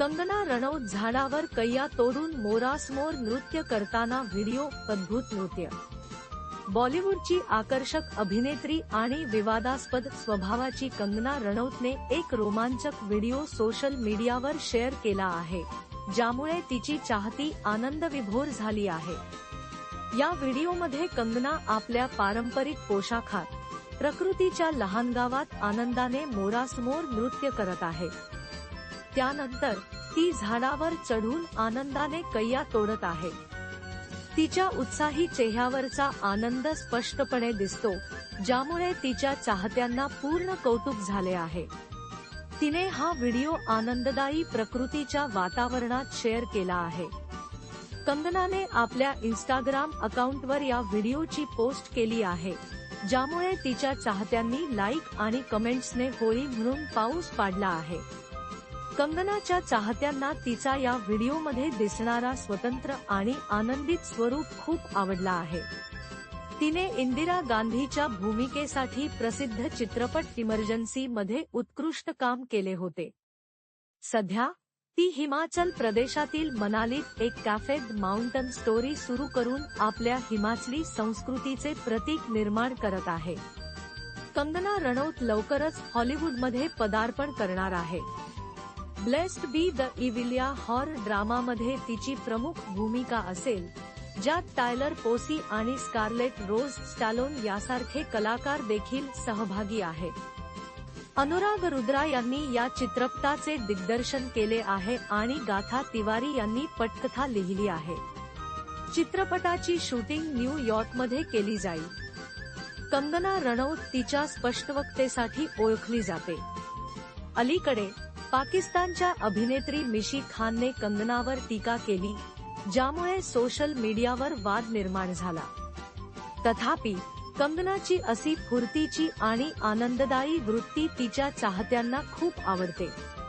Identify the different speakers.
Speaker 1: कंगना रणौत झाडावर कैया तोडून मोरासमोर नृत्य करताना व्हिडिओ अद्भुत नृत्य. बॉलिवूडची आकर्षक अभिनेत्री आणि विवादास्पद स्वभावाची कंगना रणौतने एक रोमांचक व्हिडिओ सोशल मीडियावर शेअर केला आहे ज्यामुळे तिची चाहती आनंदविभोर झाली आहे. या व्हिडिओमध्ये कंगना आपल्या पारंपरिक पोशाखात प्रकृतीच्या लहान गावात आनंदाने मोरासमोर नृत्य करत आहे. त्यानंतर ती झाडावर चढून आनंदाने कैया तोडत आहे. तिच्या उत्साही चेहऱ्यावरचा आनंद स्पष्टपणे दिसतो ज्यामुळे तिच्या चाहत्यांना पूर्ण कौतुक झाले आहे. तिने हा व्हिडिओ आनंददायी प्रकृतीच्या वातावरणात शेअर केला आहे. कंगनाने आपल्या इन्स्टाग्राम अकाउंटवर या व्हिडिओची पोस्ट केली आहे ज्यामुळे तिच्या चाहत्यांनी लाईक आणि कमेंट्सने होळी म्हणून पाऊस पाडला आहे. कंगनाच्या चाहत्यांना तिचा या व्हिडिओमध्ये दिसणारा स्वतंत्र आणि आनंदित स्वरूप खूप आवडला आहे. तिने इंदिरा गांधीच्या भूमिकेसाठी प्रसिद्ध चित्रपट इमर्जन्सी मध्ये उत्कृष्ट काम केले होते. सध्या ती हिमाचल प्रदेशातील मनालीत एक कॅफेद माउंटन स्टोरी सुरू करून आपल्या हिमाचली संस्कृतीचे प्रतीक निर्माण करत आहे. कंगना रणौत लवकरच हॉलिवूडमध्ये पदार्पण करणार आहे. Blessed be the evil horror ड्रामामध्ये तिची प्रमुख भूमिका असेल ज्यात टायलर पोसी आणि स्कारलेट रोज स्टॅलोन यासारखे कलाकार देखील सहभागी आहेत. अनुराग रुद्रा यांनी या चित्रपटाचे दिग्दर्शन केले आहे आणि गाथा तिवारी यांनी पटकथा लिहिली आहे. चित्रपटाची शूटिंग न्यूयॉर्कमध्ये केली जाईल. कंगना रणौत तिच्या स्पष्टवक्तेसाठी ओळखली जाते. अलीकडे पाकिस्तानच्या अभिनेत्री मिशी खानने कंगनावर टीका केली ज्यामुळे सोशल मीडियावर वाद निर्माण झाला. तथापि कंगनाची अशी फुर्तीची आणि आनंददायी वृत्ती तिच्या चाहत्यांना खूप आवडते.